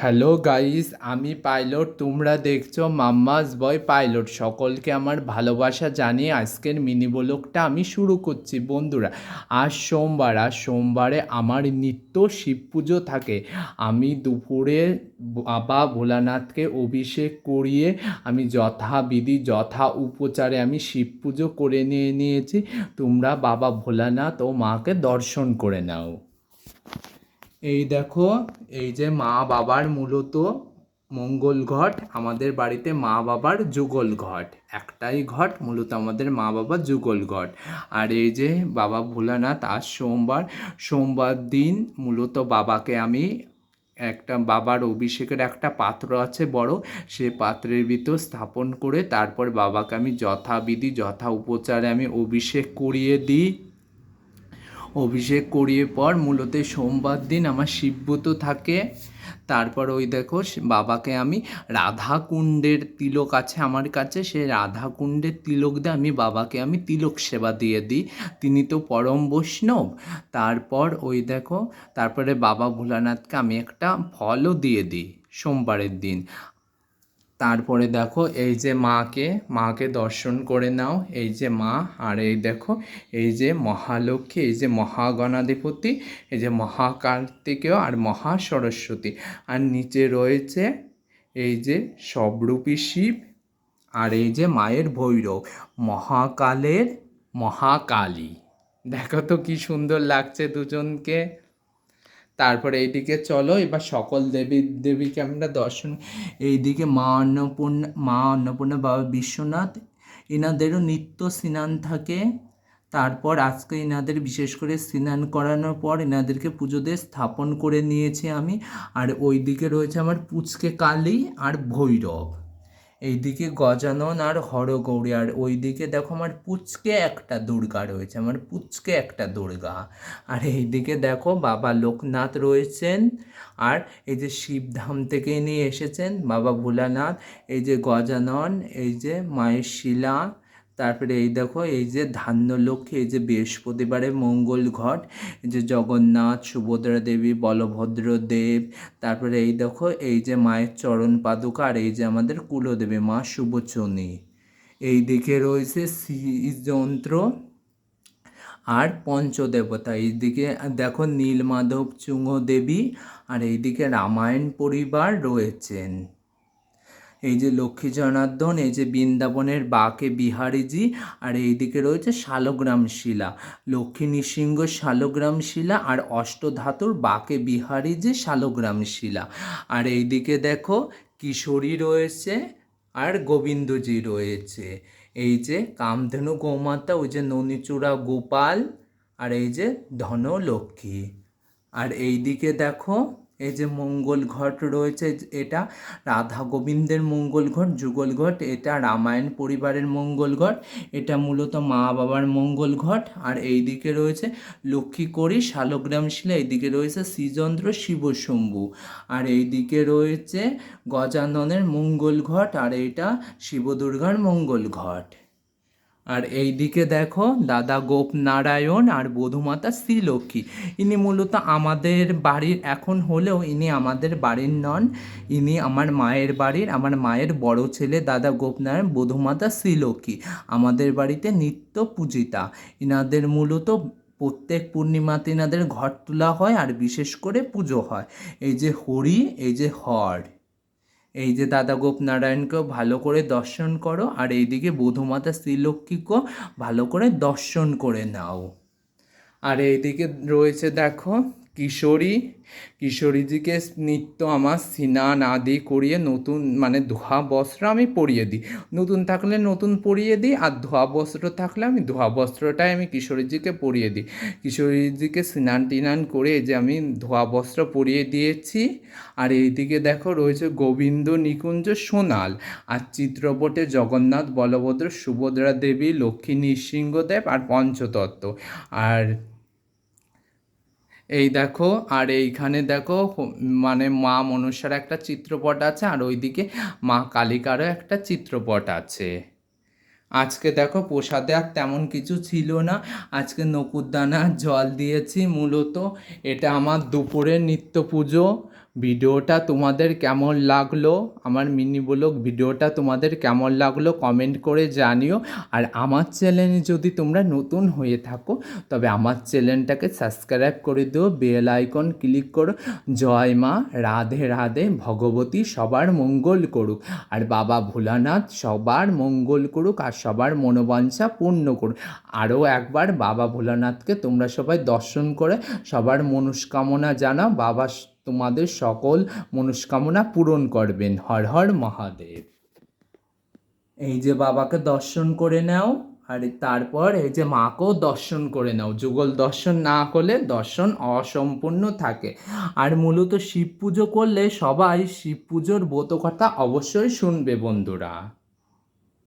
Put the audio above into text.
Hello guys, আমি pilot, তোমরা দেখছ মাম্মাস বয় পাইলট। সকলকে আমার ভালোবাসা জানিয়ে আজকের মিনি ব্লগটা আমি শুরু করছি। বন্ধুরা, আজ সোমবার আর সোমবারে আমার নিত্য শিব পুজো থাকে। আমি দুপুরে বাবা ভোলানাথকে অভিষেক করিয়ে আমি যথাবিধি, যথা উপচারে আমি শিব পুজো করে নিয়ে নিয়েছি। তোমরা বাবা ভোলানাথ ও মাকে দর্শন করে নাও। এই দেখো, এই যে মা বাবার মূলত মঙ্গল ঘট, আমাদের বাড়িতে মা বাবার যুগল ঘট। একটাই ঘট, মূলত আমাদের মা বাবার যুগল ঘট। আর এই যে বাবা ভোলানাথ, আজ সোমবার সোমবার দিন মূলত বাবাকে আমি একটা, বাবার অভিষেকের একটা পাত্র আছে বড়, সে পাত্রের ভিতর স্থাপন করে তারপর বাবাকে আমি যথাবিধি, যথা উপচারে আমি অভিষেক করিয়ে দিই। অভিষেক করিয়ে পর মূলত সোমবার দিন আমার শিবব্রত থাকে। তারপর ওই দেখো সে- বাবাকে আমি রাধা কুণ্ডের তিলক আছে আমার কাছে, সেই রাধা কুণ্ডের তিলক দিয়ে আমি বাবাকে আমি তিলক সেবা দিয়ে দিই। তিনি তো পরম বৈষ্ণব। তারপর ওই দেখো, তারপরে বাবা ভোলানাথকে আমি একটা ফলও দিয়ে দিই সোমবারের দিন। তারপরে দেখো এই যে মাকে মাকে দর্শন করে নাও। এই যে মা, আর এই দেখো, এই যে মহালক্ষ্মী, এই যে মহাগণাধিপতি, এই যে মহাকার্তিকেয় আর মহা সরস্বতী আর নিচে রয়েছে এই যে সবরূপী শিব আর এই যে মায়ের ভৈরব, মহাকালের মহাকালী। দেখো তো কি সুন্দর লাগছে দুজনকে। তারপরে এইদিকে চলো, এবার সকল দেবী, দেবীকে আমরা দর্শন, এইদিকে মা অন্নপূর্ণা মা অন্নপূর্ণা, বাবা বিশ্বনাথ এনাদেরও নিত্য স্নান থাকে। তারপর আজকে এনাদের বিশেষ করে স্নান করানোর পর এনাদেরকে পুজোতে স্থাপন করে নিয়েছি আমি। আর ওইদিকে রয়েছে আমার পুচকে কালী আর ভৈরব। এইদিকে গজানন আর হরগৌরী আর ওইদিকে দেখো আমার পুচকে একটা দুর্গা রয়েছে, আমার পুচকে একটা দুর্গা। আর এইদিকে দেখো বাবা লোকনাথ রয়েছেন, আর এই যে শিবধাম থেকে নিয়ে এসেছেন, বাবা ভোলানাথ, এই যে গজানন, এই যে মায়ের শিলা তারপরে এই দেখো, এই যে ধান্যলক্ষ্মী, এই যে বৃহস্পতিবারে মঙ্গল ঘট, এই যে জগন্নাথ, সুভদ্রা দেবী, বলভদ্র দেব, তারপরে এই দেখো, এই যে মায়ের চরণ পাদুকা আর এই যে আমাদের কুলদেবী মা শুভচনী এই দিকে রয়েছে শ্রীযন্ত্র আর পঞ্চদেবতা। এইদিকে দেখো নীলমাধব চুঙ্গ দেবী আর এইদিকে রামায়ণ পরিবার রয়েছেন। এই যে লক্ষ্মী জনার্দন এই যে বৃন্দাবনের বাকে বিহারীজি, আর এইদিকে রয়েছে শালগ্রাম শিলা। লক্ষ্মী নৃসিংহ শালগ্রাম শিলা আর অষ্টধাতুর বাকে বিহারীজি শালগ্রাম শিলা। আর এইদিকে দেখো কিশোরী রয়েছে আর গোবিন্দজি রয়েছে। এই যে কামধেনু গোমাতা, ওই যে ননিচূড়া গোপাল, আর এই যে ধনলক্ষ্মী। আর এইদিকে দেখো এই যে মঙ্গল ঘট রয়েছে, এটা রাধা গোবিন্দের মঙ্গল ঘট, যুগল ঘট, এটা রামায়ণ পরিবারের মঙ্গল ঘট, এটা মূলত মা বাবার মঙ্গল ঘট, আর এই দিকে রয়েছে লক্ষ্মী করি, শালগ্রাম শিলা, এইদিকে রয়েছে শ্রীযন্ত্র শিবশম্ভু, আর এইদিকে রয়েছে গজাননের মঙ্গল ঘট, আর এইটা শিবদুর্গার মঙ্গল ঘট। আর এইদিকে দেখো, দাদা গোপ নারায়ণ আর বধুমাতা শ্রীলক্ষ্মী। ইনি মূলত আমাদের বাড়ির, এখন হলেও ইনি আমাদের বাড়ির নন, ইনি আমার মায়ের বাড়ির, আমার মায়ের বড় ছেলে দাদা গোপনারায়ণ, বধুমাতা শ্রীলক্ষ্মী। আমাদের বাড়িতে নিত্য পূজিতা। ইনাদের মূলত প্রত্যেক পূর্ণিমাতে ইনাদের ঘট তোলা হয় আর বিশেষ করে পুজো হয়। এই যে হরি, এই যে হর। এই যে দাদা গোপ নারায়ণকেও ভালো করে দর্শন করো, আর এইদিকে বধুমাতা শ্রীলক্ষ্মীকেও ভালো করে দর্শন করে নাও। আর এইদিকে রয়েছে দেখো কিশোরী, কিশোরীজিকে নিত্য আমার স্নান আদি করিয়ে নতুন মানে ধোয়া বস্ত্র আমি পরিয়ে দিই। নতুন থাকলে নতুন পরিয়ে দিই আর ধোয়া বস্ত্র থাকলে আমি ধোয়া বস্ত্রটাই আমি কিশোরীজিকে পরিয়ে দিই। কিশোরীজিকে স্নান টিনান করে যে আমি ধোয়া বস্ত্র পরিয়ে দিয়েছি আর এইদিকে দেখো রয়েছে গোবিন্দ নিকুঞ্জ সোনাল আর চিত্রপটে জগন্নাথ, বলভদ্র, সুভদ্রা দেবী, লক্ষ্মী নৃসিংহদেব আর পঞ্চতত্ত্ব। আর এই দেখো, আর এইখানে দেখো মানে মা মনসার একটা চিত্রপট আছে, আর ওইদিকে মা কালিকারও একটা চিত্রপট আছে। আজকে দেখো, প্রসাদে আর তেমন কিছু ছিল না। আজকে নকুরদানা জল দিয়েছি মূলত। এটা আমার দুপুরের নিত্য পুজো। ভিডিওটা তোমাদের কেমন লাগল? আমার মিনি ব্লগ ভিডিওটা তোমাদের কেমন লাগল কমেন্ট করে জানিও। আর আমার চ্যানেলে যদি তোমরা নতুন হয়ে থাকো, তবে আমার চ্যানেলটাকে সাবস্ক্রাইব করে দিও, বেল আইকন ক্লিক করো। জয় মা, রাধে রাধে, ভগবতী সবার মঙ্গল করুক। আর বাবা ভোলানাথ সবার মঙ্গল করুক আর সবার মনোবাঞ্ছা পূর্ণ করুক। আরও একবার বাবা ভোলানাথকে তোমরা সবাই দর্শন করে, সবার মনস্কামনা জানাও। বাবা তোমাদের সকল মনস্কামনা পূরণ করবেন। হর হর মহাদেব। এই যে বাবাকে দর্শন করে নাও, আর তারপর এই যে মাকেও দর্শন করে নাও। যুগল দর্শন না করলে দর্শন অসম্পূর্ণ থাকে। আর মূলত শিব পুজো করলে সবাই শিব পুজোর ব্রত কথা অবশ্যই শুনবে বন্ধুরা।